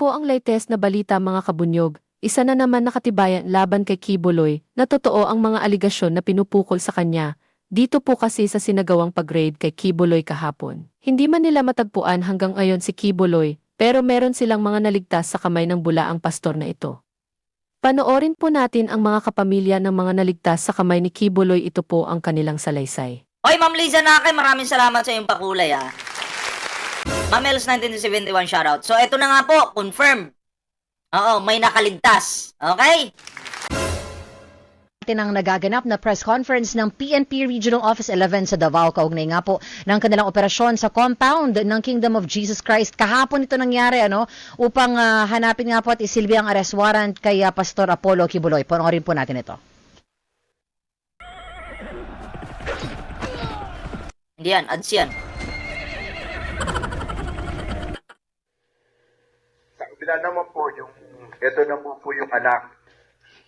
po ang latest na balita mga kabunyog. Isa na naman nakatibayan laban kay Kibuloy na totoo ang mga aligasyon na pinupukol sa kanya. Dito po kasi sa sinagawang pag-raid kay Kibuloy kahapon. Hindi man nila matagpuan hanggang ngayon si Kibuloy, pero meron silang mga naligtas sa kamay ng bulaang pastor na ito. Panoorin po natin ang mga kapamilya ng mga naligtas sa kamay ni Kibuloy ito po ang kanilang salaysay. Oy, Ma'am Liza Nakay, maraming salamat sa iyong pakulay, ah. Ma'am Els 1971, shoutout. So, ito na nga po, confirmed. Oo, may nakaligtas. Okay? natin ang nagaganap na press conference ng PNP Regional Office 11 sa Davao kaugnay nga po ng kanilang operasyon sa compound ng Kingdom of Jesus Christ. Kahapon ito nangyari ano upang ah, hanapin nga po at isilbi ang arrest warrant kay ah, Pastor Apollo Kibuloy. Panoorin po natin ito. Hindi yan, ads yan. Kabila naman po yung, ito na po yung anak.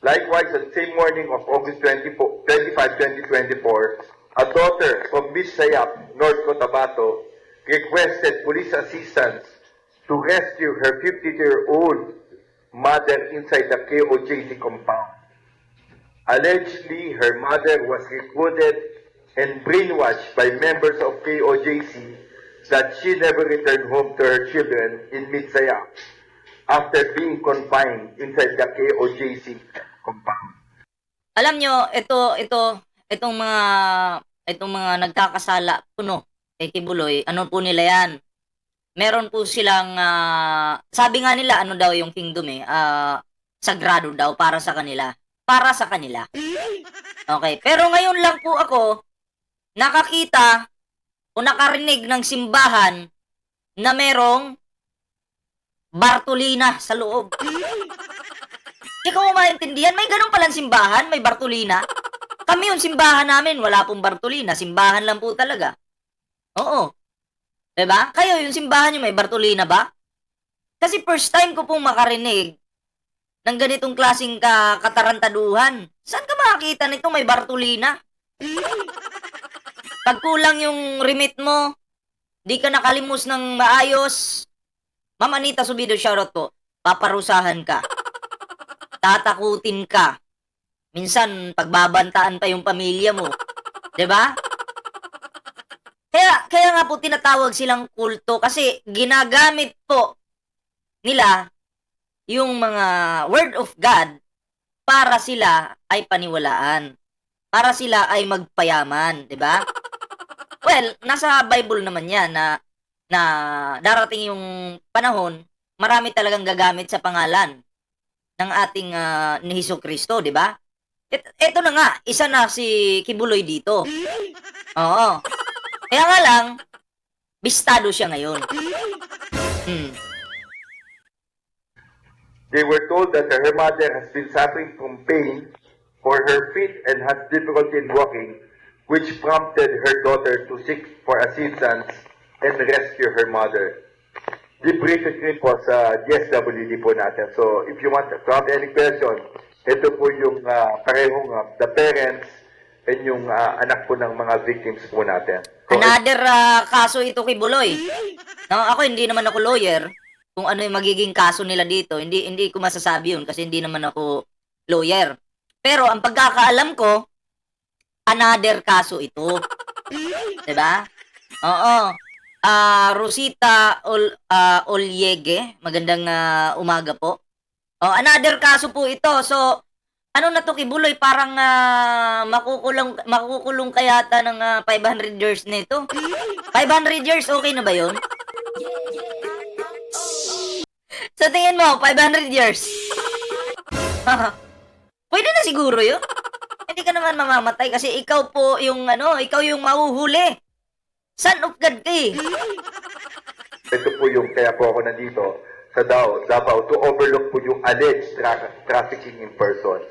Likewise, the same morning of August 24, 25, 2024, a daughter from Miss Sayap, North Cotabato, requested police assistance to rescue her 52-year-old mother inside the KOJC compound. Allegedly, her mother was recruited and brainwashed by members of KOJC that she never returned home to her children in Mitsaya after being confined inside the KOJC compound. Alam nyo, ito, ito, itong mga, itong mga nagkakasala, puno, kay Kibuloy, ano po nila yan? Meron po silang, ah, sabi nga nila, ano daw yung kingdom eh, ah, sagrado daw para sa kanila. Para sa kanila. Okay, pero ngayon lang po ako, nakakita o nakarinig ng simbahan na merong Bartolina sa loob. Hindi ko maintindihan. May ganun palang simbahan, may Bartolina. Kami yung simbahan namin, wala pong Bartolina. Simbahan lang po talaga. Oo. 'Di ba? Kayo, yung simbahan nyo may Bartolina ba? Kasi first time ko pong makarinig ng ganitong klaseng ka katarantaduhan. Saan ka makakita nito may Bartolina? Pag kulang yung remit mo, di ka nakalimos ng maayos, Ma'am Anita Subido, shoutout po. Paparusahan ka. Tatakutin ka. Minsan, pagbabantaan pa yung pamilya mo. ba? Kaya, kaya nga po tinatawag silang kulto kasi ginagamit po nila yung mga word of God para sila ay paniwalaan. Para sila ay magpayaman, 'di ba? Well, nasa Bible naman 'yan na na darating yung panahon, marami talagang gagamit sa pangalan ng ating ah, ni Hesus Kristo, 'di ba? Et, eto na nga, isa na si Kibuloy dito. Oo. Kaya nga lang, bistado siya ngayon. Hmm. They were told that her mother has been suffering from pain for her feet and had difficulty in walking, which prompted her daughter to seek for assistance and rescue her mother. Debriefed rin po sa DSWD po natin. So, if you want to have any question, ito po yung ah, parehong ah, the parents and yung ah, anak po ng mga victims po natin. So, Another ah, kaso ito kay Buloy. No, ako hindi naman ako lawyer. Kung ano yung magiging kaso nila dito, hindi hindi ko masasabi yun kasi hindi naman ako lawyer. Pero ang pagkakaalam ko, another kaso ito. 'Di ba? Oo. Ah, Rosita Ol, ah, Olyege, magandang ah, umaga po. Oh, another kaso po ito. So, ano na to kibuloy parang ah, makukulong makukulong kayata ng ah, 500 years nito. 500 years okay na ba 'yon? Sa tingin mo, 500 years. Pwede na siguro 'yun. Hindi ka naman mamamatay kasi ikaw po yung ano, ikaw yung mahuhuli. Son of God ka eh. Ito po yung kaya po ako nandito sa Davao, Davao to overlook po yung alleged tra- trafficking in person.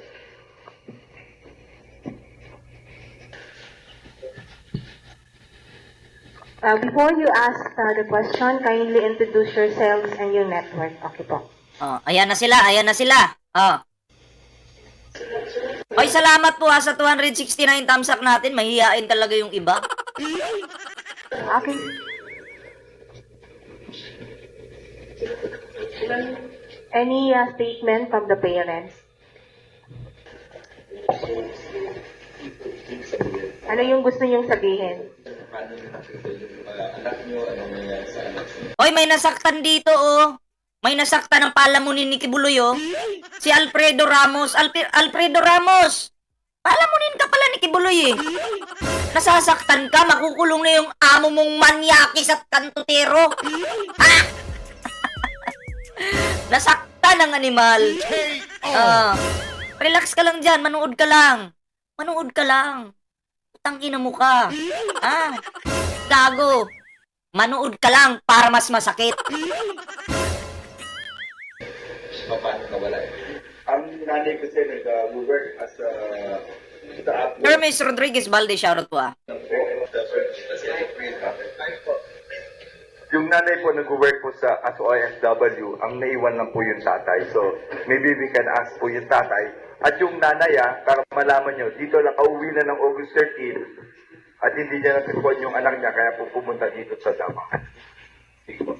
Uh, before you ask uh, the question, kindly introduce yourselves and your network. Okay po. Oh, ayan na sila, ayan na sila. Oh. Oy, salamat po ha sa 269 thumbs up natin. Mahihain talaga yung iba. Okay. Any uh, statement from the parents? Ano yung gusto niyong sabihin? Hoy, may nasaktan dito, oh. May nasaktan ng palamunin ni Kibuloy, oh. Si Alfredo Ramos. Alfredo Ramos! Palamunin ka pala ni Kibuloy, eh. Nasasaktan ka, makukulong na yung amo mong manyakis at kantutero. Ha? Nasaktan ang animal. Ah, relax ka lang dyan, manood ka lang. Manood ka lang. Tangina mo ka. Ah, gago. Manood ka lang para mas masakit. Ang nanay kasi nag-work as a staff Hermes Rodriguez Valde, shoutout po ah. Yung nanay po nag-work po sa as OFW, ang naiwan lang po yung tatay. So, maybe we can ask po yung tatay. At yung nanay ah, para malaman nyo, dito lang kauwi na ng August 13 at hindi niya natagpuan yung anak niya kaya po pumunta dito sa Davao. Sige po.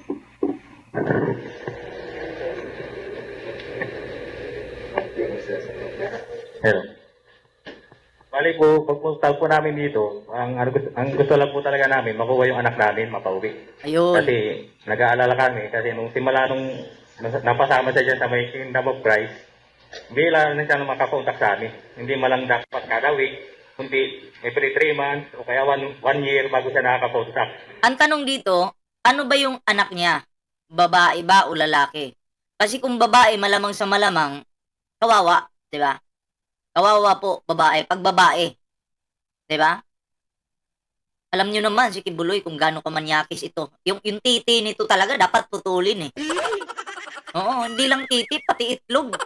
Bali po, pagpunta po namin dito, ang, ang, gusto, ang gusto lang po talaga namin, makuha yung anak namin, mapauwi. Ayun. Kasi nag-aalala kami, kasi nung simula nung napasama siya dyan sa may Kingdom of Christ, bila na siya nung makakontak sa amin. Hindi malang dapat kada week, kundi every three months, o kaya one, one year bago siya nakakakontak. Ang tanong dito, ano ba yung anak niya? Babae ba o lalaki? Kasi kung babae, malamang sa malamang, kawawa, di ba? Kawawa po, babae. Pag babae, ba? Alam niyo naman si Kibuloy kung gaano kamanyakis ito. Yung, yung titi nito talaga dapat putulin eh. Oo, hindi lang titi, pati itlog.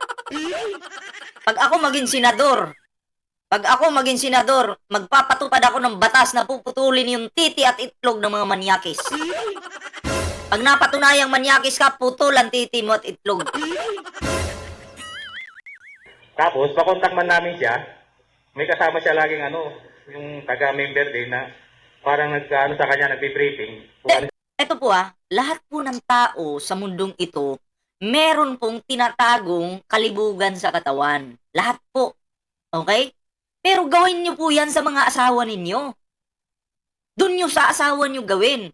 Pag ako maging senador, pag ako maging senador, magpapatupad ako ng batas na puputulin yung titi at itlog ng mga manyakis. Pag napatunayang manyakis ka, putol ang titi mo at itlog. Tapos, pakontak man namin siya, may kasama siya laging ano, yung taga-member din na parang nag, ano, sa kanya, nagbe-briefing. Kung ano Ito po ah, lahat po ng tao sa mundong ito, meron pong tinatagong kalibugan sa katawan. Lahat po. Okay? Pero gawin niyo po yan sa mga asawa ninyo. Doon niyo sa asawa niyo gawin.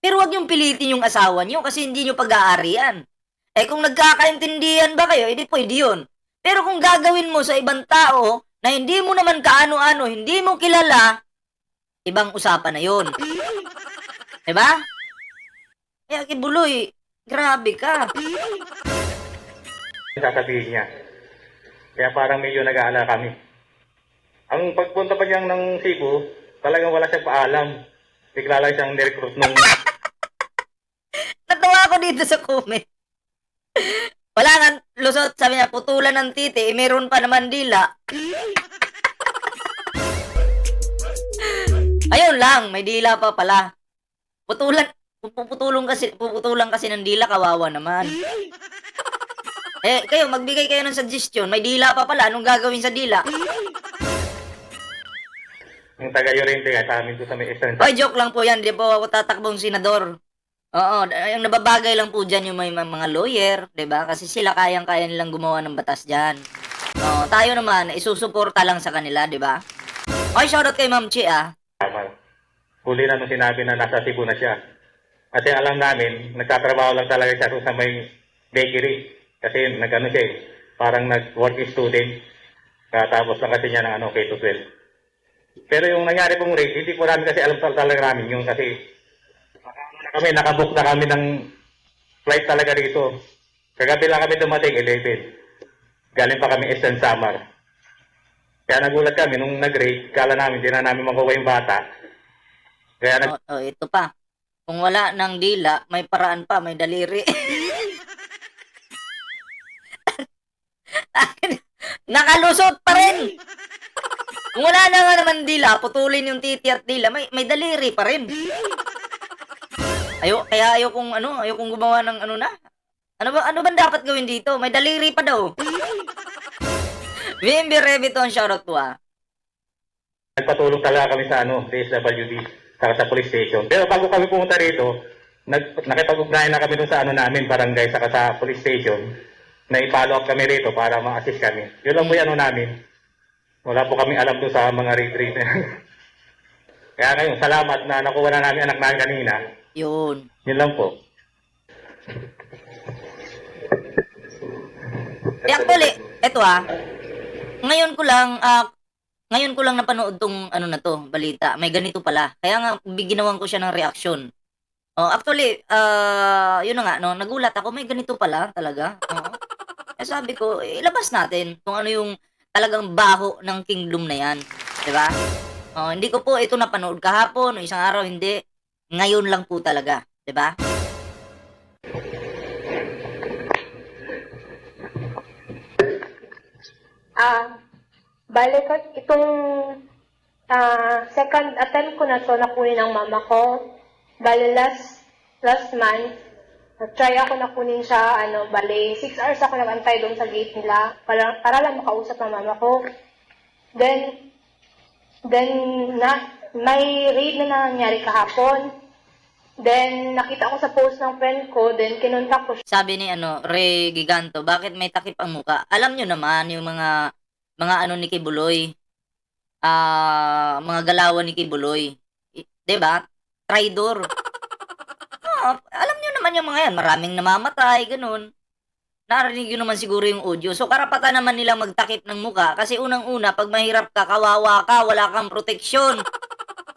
Pero wag niyong pilitin yung asawa niyo kasi hindi niyo pag-aarian. Eh kung nagkakaintindihan ba kayo, edi pwede yun. Pero kung gagawin mo sa ibang tao na hindi mo naman kaano-ano, hindi mo kilala, ibang usapan na yun. Diba? Kaya kibuloy, grabe ka. sasabihin niya. Kaya parang medyo nag-aalala kami. Ang pagpunta pa niyang ng Cebu, talagang wala siyang paalam. Bigla lang siyang nirecruit nung Natawa ako dito sa comment. Wala nga, lusot, sabi niya, putulan ng titi, eh, meron pa naman dila. Ayun lang, may dila pa pala. Putulan, puputulong kasi, puputulan kasi ng dila, kawawa naman. Eh, kayo, magbigay kayo ng suggestion, may dila pa pala, anong gagawin sa dila? yung taga-Yorente nga sa amin doon sa may Eastern Oy, joke lang po yan, di po ako tatakbong senador. Oo, yung nababagay lang po dyan yung may mga lawyer, di ba? Kasi sila kayang-kaya nilang gumawa ng batas dyan. Oo, tayo naman, isusuporta lang sa kanila, di ba? Oy, shoutout kay Ma'am Chi, ah. Tama. Huli na nung sinabi na nasa Cebu na siya. Kasi alam namin, nagtatrabaho lang talaga siya sa may bakery. Kasi nag-ano siya eh, parang nag-work student. Katapos lang kasi niya ng ano, K-12. Pero yung nangyari pong raid, hindi po namin kasi alam tal- talaga namin yung kasi na kami, nakabook na kami ng flight talaga rito. Kagabi lang kami dumating, 11. Galing pa kami Eastern Samar. Kaya nagulat kami nung nag-raid, kala namin, di na namin makuha yung bata. Kaya nag Oh, oh, ito pa. Kung wala ng dila, may paraan pa, may daliri. Nakalusot pa rin. Kung wala na nga naman dila, putulin yung titi at dila, may, may daliri pa rin. Ayo, kaya ayo kung ano, ayo kung gumawa ng ano na. Ano ba ano ba dapat gawin dito? May daliri pa daw. VMB Reviton shoutout po ah. nagpatulong talaga kami sa ano, sa SWD, saka sa police station. Pero bago kami pumunta rito, nag, nakipag-ugnayan na kami doon sa ano namin, barangay, saka sa police station, na i-follow up kami rito para ma-assist kami. Yun lang po yung ano namin. Wala po kami alam doon sa mga retreat. Kaya ngayon, salamat na nakuha na namin anak namin kanina. Yun. Yun lang po. Eh, actually, eto ah. Ngayon ko lang, ah, ngayon ko lang napanood tong ano na to, balita. May ganito pala. Kaya nga, ginawan ko siya ng reaction. Oh, actually, ah, yun na nga, no, nagulat ako, may ganito pala talaga. Oo. Eh, sabi ko, eh, ilabas natin kung ano yung talagang baho ng kingdom na yan. 'Di ba? Oh, hindi ko po ito napanood kahapon, o isang araw, hindi. Ngayon lang po talaga. 'di ba? Ah, ko, itong ah, second attempt ko na to nakunin ng mama ko. Bale, last, last month, try ako nakunin siya, ano, bale, 6 hours ako nagantay doon sa gate nila para, para lang makausap ng mama ko. Then, then, na, may raid na nangyari kahapon. Then, nakita ko sa post ng friend ko, then kinontak ko sabi ni ano, Re Giganto, bakit may takip ang muka? Alam nyo naman yung mga mga ano ni Kibuloy. Ah, mga galawan ni Kibuloy. 'Di ba? Traidor. Ah, alam nyo naman yung mga yan, maraming namamatay, ganun. Narinig yun naman siguro yung audio. So, karapatan naman nilang magtakip ng muka kasi unang-una, pag mahirap ka, kawawa ka, wala kang proteksyon.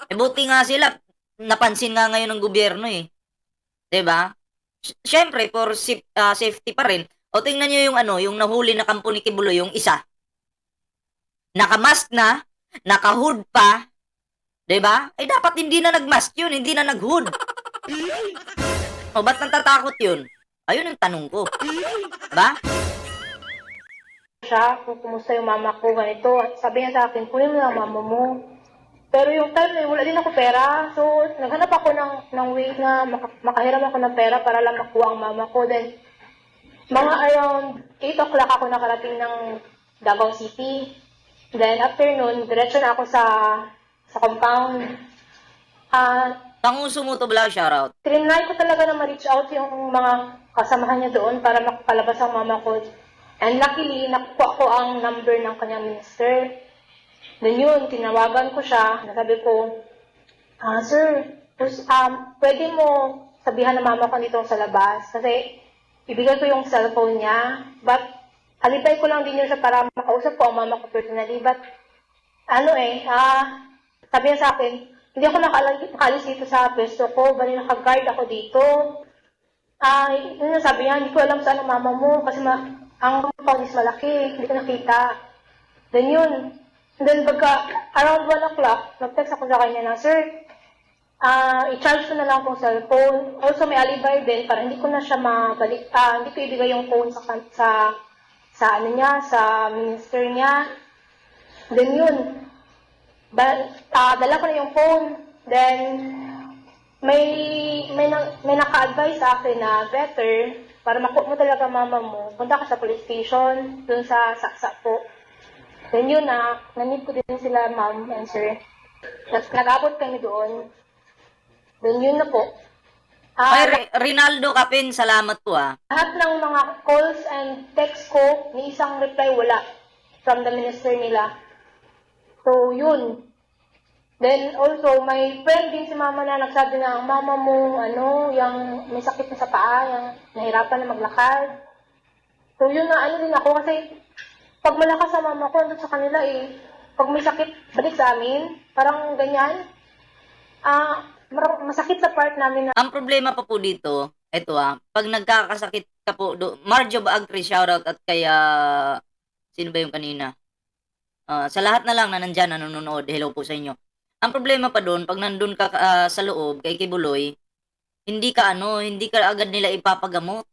Eh, buti nga sila, napansin nga ngayon ng gobyerno eh. 'Di ba? Sy- Siyempre, for ah, safety pa rin. O tingnan nyo yung ano, yung nahuli na kampo ni Kibulo, yung isa. Nakamask na, nakahood pa, 'di ba? Eh dapat hindi na nagmask yun, hindi na naghood. o ba't natatakot yun? Ayun ang tanong ko. Ba? siya kung kumusta yung mama ko, ganito. Sabi niya sa akin, kunin mo lang mama mo. Pero yung time na yun, wala din ako pera. So, naghanap ako ng, ng way na maka- makahiram ako ng pera para lang makuha ang mama ko. Then, mga around 8 o'clock ako nakarating ng Davao City. Then, after nun, diretso na ako sa sa compound. Ah, Panguso mo to bla shoutout. Trinay ko talaga na ma-reach out yung mga kasamahan niya doon para makapalabas ang mama ko. And luckily, nakuha ko ang number ng kanyang minister. Then yun, tinawagan ko siya. Nasabi ko, ah, sir, um, pwede mo sabihan ng mama ko dito sa labas. Kasi ibigay ko yung cellphone niya. But alipay ko lang din yun siya para makausap ko ang mama ko personally. But ano eh, ah, sabi niya sa akin, hindi ako nakaalis, dito sa pwesto ko, bali naka-guard ako dito. Ah, yun sabi niya, hindi ko alam saan ang mama mo kasi ma ang compound malaki, hindi ko nakita. Then yun. And then pagka around 1 o'clock, nag-text ako sa kanya na, Sir, ah, i-charge ko na lang akong cellphone. Also may alibay din para hindi ko na siya mabalik, ah, hindi ko ibigay yung phone sa, sa, sa ano niya, sa minister niya. Then yun, ba, ah, dala ko na yung phone. Then, may may na, may naka-advise sa akin na better para makuha mo talaga mama mo, punta ka sa police station, dun sa saksa po. Then yun na, nanid ko din sila ma'am and sir. Tapos nag-abot kami doon. Then yun na po. Ah, Ay, Re- Rinaldo Capin, salamat po ah. lahat ng mga calls and text ko, ni isang reply wala from the minister nila. So, yun. Then, also, may friend din si mama na nagsabi na ang mama mo, ano, yung may sakit na sa paa, yung nahirapan na maglakad. So, yun na, ano din ako, kasi pag malakas sa mama ko, sa kanila eh, pag may sakit, balik sa amin, parang ganyan. Ah, masakit sa part namin na Ang problema pa po dito, eto ah, pag nagkakasakit ka po, do, Marjo Agri shoutout at kaya, sino ba yung kanina? Ah, sa lahat na lang na nandyan, na nanonood, hello po sa inyo. Ang problema pa doon, pag nandun ka ah, sa loob, kay Kibuloy, hindi ka ano, hindi ka agad nila ipapagamot.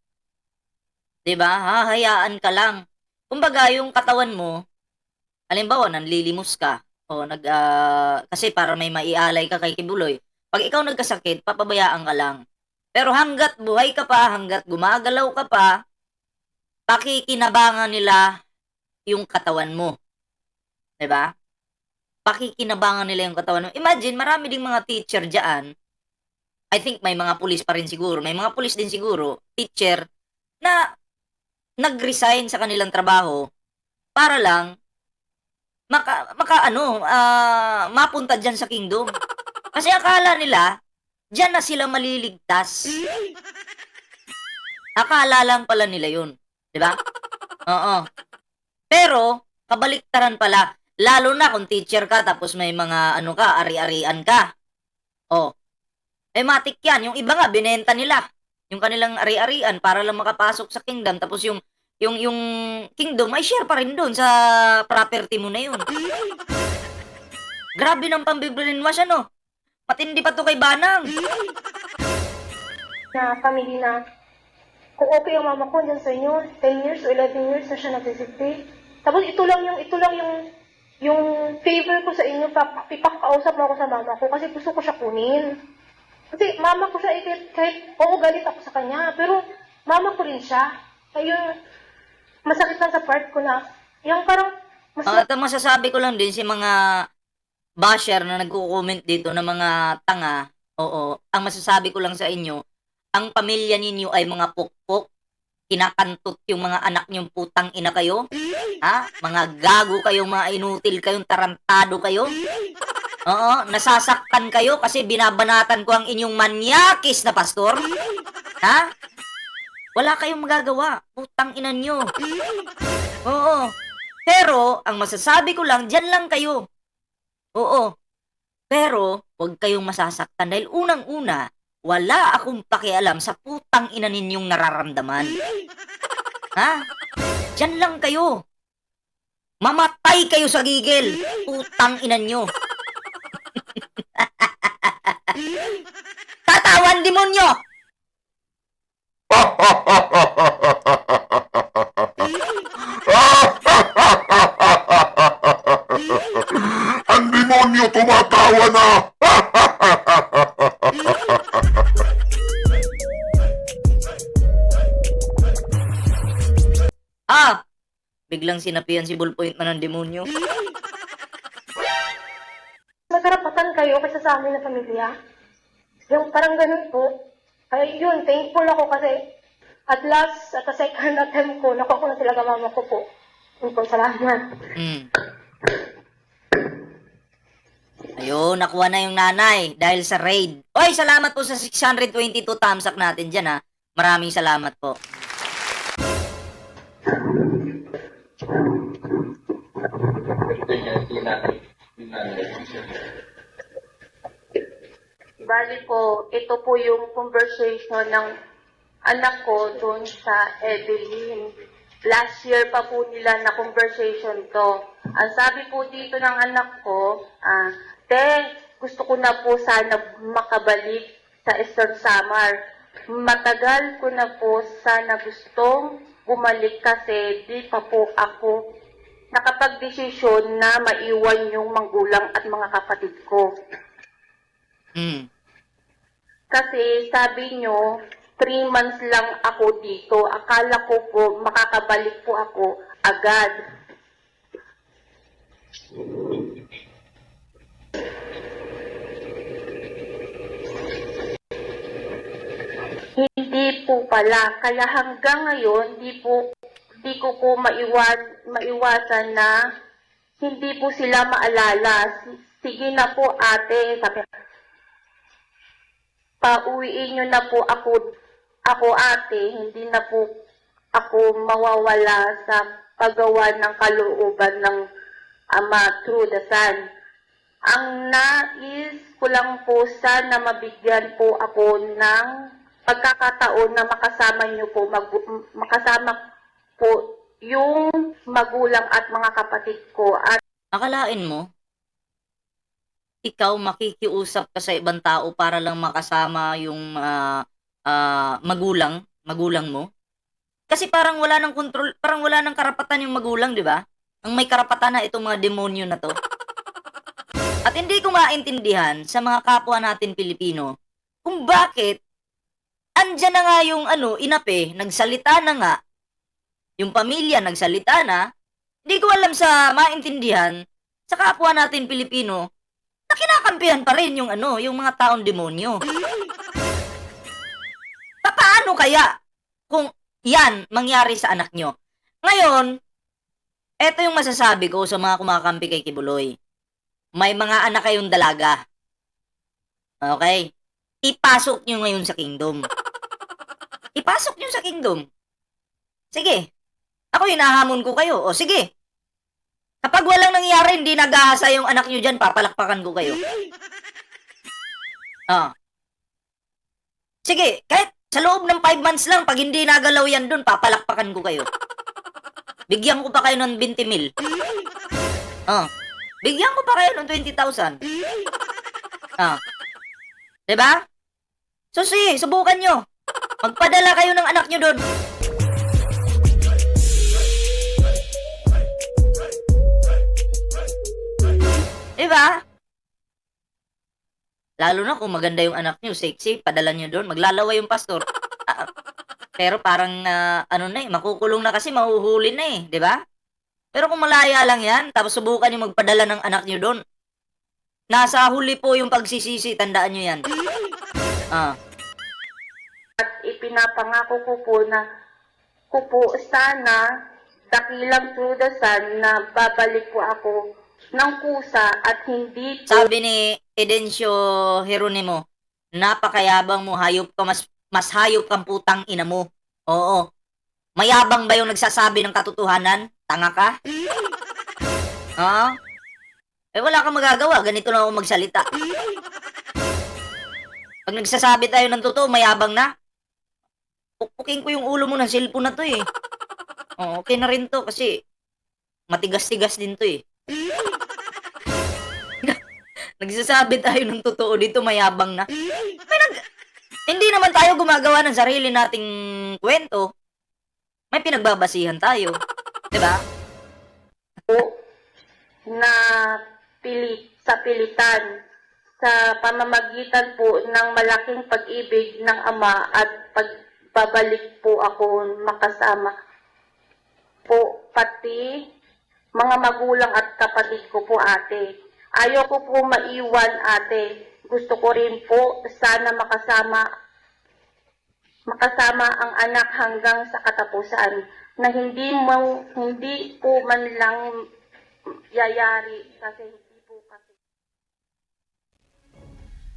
'Di ba? Hahayaan ka lang. Kumbaga, yung katawan mo, halimbawa, nanlilimos ka, o nag, ah, kasi para may maialay ka kay Kibuloy, pag ikaw nagkasakit, papabayaan ka lang. Pero hanggat buhay ka pa, hanggat gumagalaw ka pa, pakikinabangan nila yung katawan mo. 'Di ba? Pakikinabangan nila yung katawan mo. Imagine, marami ding mga teacher diyan I think may mga pulis pa rin siguro, may mga pulis din siguro, teacher, na nag-resign sa kanilang trabaho para lang maka, maka ano, ah, mapunta dyan sa kingdom. Kasi akala nila, dyan na sila maliligtas. Akala lang pala nila yun. Di ba? Oo. Pero, kabaliktaran pala. Lalo na kung teacher ka tapos may mga ano ka, ari-arian ka. Oh. Eh matik yan. Yung iba nga, binenta nila. Yung kanilang ari-arian para lang makapasok sa kingdom. Tapos yung yung yung kingdom ay share pa rin doon sa property mo na yun. Grabe ng pambibrainwash ano. Matindi pa to kay Banang. na family na kung okay ang mama ko dyan sa inyo, 10 years o 11 years na siya nag-visite. Tapos ito lang yung, ito lang yung, yung favor ko sa inyo, pa, ipakausap mo ako sa mama ko kasi gusto ko siya kunin. Kasi mama ko siya, eh, kahit, kahit, oo, galit ako sa kanya, pero mama ko rin siya. Kaya masakit lang sa part ko na, yung parang, mas Ang ito masasabi ko lang din si mga basher na nagko-comment dito na mga tanga. Oo, ang masasabi ko lang sa inyo, ang pamilya ninyo ay mga pukpok. Kinakantot yung mga anak niyong putang ina kayo. Ha? Mga gago kayo, mga inutil kayong tarantado kayo. Oo, nasasaktan kayo kasi binabanatan ko ang inyong manyakis na pastor. Ha? Wala kayong magagawa. Putang ina nyo. Oo. Pero, ang masasabi ko lang, dyan lang kayo. Oo. Pero, huwag kayong masasaktan dahil unang-una, wala akong pakialam sa putang ina ninyong nararamdaman. Ha? Dyan lang kayo. Mamatay kayo sa gigil. Putang ina nyo. Tatawan demonyo! Ang demonyo tumatawa na! Ah! Biglang sinapian si Bullpoint man ng demonyo. Kayo kaysa sa amin na pamilya. Yung parang ganun po. Kaya yun, thankful ako kasi at last, at the second attempt ko, nakuha ko na talaga mama ko po. Yun po, salamat. Mm. Ayun, nakuha na yung nanay dahil sa raid. Oy, salamat po sa 622 thumbs up natin dyan ha. Maraming salamat po. Bali po, ito po yung conversation ng anak ko doon sa Evelyn. Last year pa po nila na conversation to. Ang sabi po dito ng anak ko, ah, Te, gusto ko na po sana makabalik sa Eastern Samar. Matagal ko na po sana gustong bumalik kasi di pa po ako nakapag-desisyon na maiwan yung manggulang at mga kapatid ko. Mm. Kasi sabi nyo, three months lang ako dito. Akala ko po makakabalik po ako agad. Hindi po pala. Kaya hanggang ngayon, di po di ko po maiwan, maiwasan na hindi po sila maalala. Sige na po ate, sabi pauwiin nyo na po ako, ako ate, hindi na po ako mawawala sa paggawa ng kalooban ng Ama through the Son. Ang nais ko lang po sana mabigyan po ako ng pagkakataon na makasama nyo po, mag, makasama po yung magulang at mga kapatid ko at Akalain mo, ikaw makikiusap ka sa ibang tao para lang makasama yung ah, ah, magulang, magulang mo? Kasi parang wala ng control, parang wala ng karapatan yung magulang, di ba? Ang may karapatan na itong mga demonyo na to. At hindi ko maintindihan sa mga kapwa natin Pilipino kung bakit andyan na nga yung ano, inape, nagsalita na nga, yung pamilya nagsalita na, hindi ko alam sa maintindihan sa kapwa natin Pilipino na kinakampihan pa rin yung ano, yung mga taong demonyo. paano kaya kung yan mangyari sa anak nyo? Ngayon, eto yung masasabi ko sa mga kumakampi kay Kibuloy. May mga anak kayong dalaga. Okay? Ipasok nyo ngayon sa kingdom. Ipasok nyo sa kingdom. Sige. Ako hinahamon ko kayo. O sige. Kapag walang nangyari, hindi nag-aasa yung anak nyo dyan, papalakpakan ko kayo. Ah. Sige, kahit sa loob ng 5 months lang, pag hindi nagalaw yan dun, papalakpakan ko kayo. Bigyan ko pa kayo ng 20 mil. Ah. Bigyan ko pa kayo ng 20,000. Ah. 'Di ba? So sige, subukan nyo. Magpadala kayo ng anak nyo doon. Di ba? Lalo na kung maganda yung anak nyo, sexy, padala nyo doon, maglalaway yung pastor. Ah, pero parang, ah, ano na eh, makukulong na kasi, mahuhuli na eh, di ba? Pero kung malaya lang yan, tapos subukan nyo magpadala ng anak nyo doon, nasa huli po yung pagsisisi, tandaan nyo yan. Ah, At ipinapangako ko po na ko sana dakilang through the sun na babalik po ako ng kusa at hindi po sabi ni Edencio Jeronimo, napakayabang mo, hayop ka, mas, mas hayop kang putang ina mo. Oo. Mayabang ba yung nagsasabi ng katotohanan? Tanga ka? Oo. Eh wala kang magagawa, ganito lang ako magsalita. Pag nagsasabi tayo ng totoo, mayabang na. Pukpukin ko yung ulo mo ng cellphone na to eh. Oo, okay na rin to kasi matigas-tigas din to eh. Nagsasabi tayo ng totoo dito, mayabang na. May nag... Hindi naman tayo gumagawa ng sarili nating kwento. May pinagbabasihan tayo. ba? po na pilit sa pilitan sa pamamagitan po ng malaking pag-ibig ng ama at pagbabalik po ako makasama po pati mga magulang at kapatid ko po ate. Ayaw ko po maiwan ate. Gusto ko rin po sana makasama makasama ang anak hanggang sa katapusan na hindi mo hindi po man lang yayari kasi hindi po kasi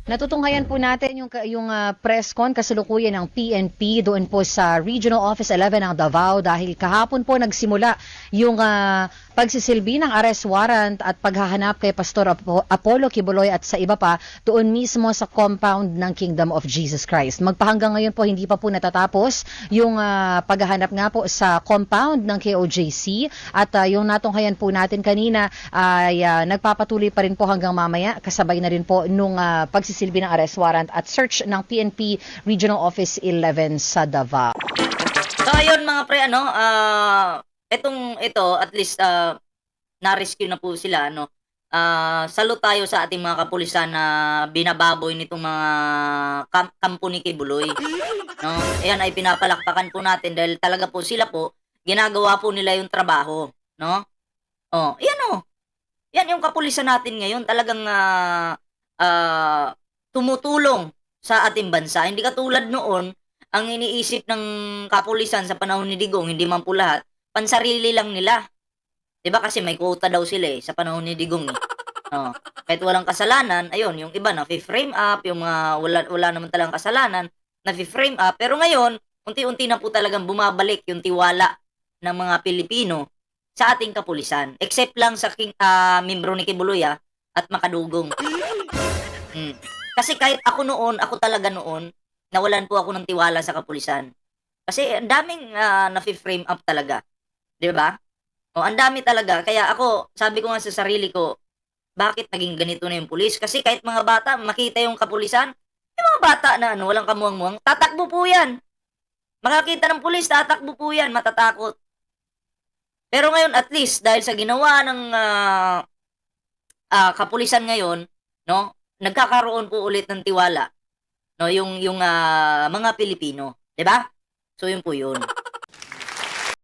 Natutunghayan po natin yung, yung ah, press con kasalukuyan ng PNP doon po sa Regional Office 11 ng Davao dahil kahapon po nagsimula yung ah, pagsisilbi ng arrest warrant at paghahanap kay Pastor Apo- Apollo Kibuloy at sa iba pa doon mismo sa compound ng Kingdom of Jesus Christ. Magpahanggang ngayon po hindi pa po natatapos yung ah, paghahanap nga po sa compound ng KOJC at ah, yung natunghayan po natin kanina ay ah, nagpapatuloy pa rin po hanggang mamaya kasabay na rin po nung ah, pagsisilbi ng arrest warrant at search ng PNP Regional Office 11 sa Davao. So ayun mga pre ano, ah etong ito at least ah na-rescue na po sila ano. Ah salute tayo sa ating mga kapulisan na binababoy nitong mga kam- kampo ni Kibuloy. No? Ayan ay pinapalakpakan po natin dahil talaga po sila po ginagawa po nila yung trabaho, no? Oh, yan oh. Yan yung kapulisan natin ngayon talagang ah ah, tumutulong sa ating bansa. Hindi katulad noon ang iniisip ng kapulisan sa panahon ni Digong, hindi man po lahat, pansarili lang nila. 'Di ba kasi may quota daw sila eh, sa panahon ni Digong. Eh. Oh, kahit walang kasalanan, ayun, yung iba na frame up, yung mga wala wala naman talagang kasalanan, na frame up, pero ngayon, unti-unti na po talagang bumabalik yung tiwala ng mga Pilipino sa ating kapulisan. Except lang sa king, ah, membro ni Kibuloy ah, at Makadugong. Mm. Kasi kahit ako noon, ako talaga noon, nawalan po ako ng tiwala sa kapulisan. Kasi ang daming uh, na-frame up talaga. 'Di ba? O ang dami talaga. Kaya ako, sabi ko nga sa sarili ko, bakit naging ganito na yung pulis? Kasi kahit mga bata, makita yung kapulisan, yung mga bata na ano, walang kamuang-muang, tatakbo po yan. Makakita ng pulis, tatakbo po yan, matatakot. Pero ngayon, at least, dahil sa ginawa ng ah, ah, kapulisan ngayon, no, nagkakaroon po ulit ng tiwala no yung yung ah, mga Pilipino, 'di ba? So yun po yun.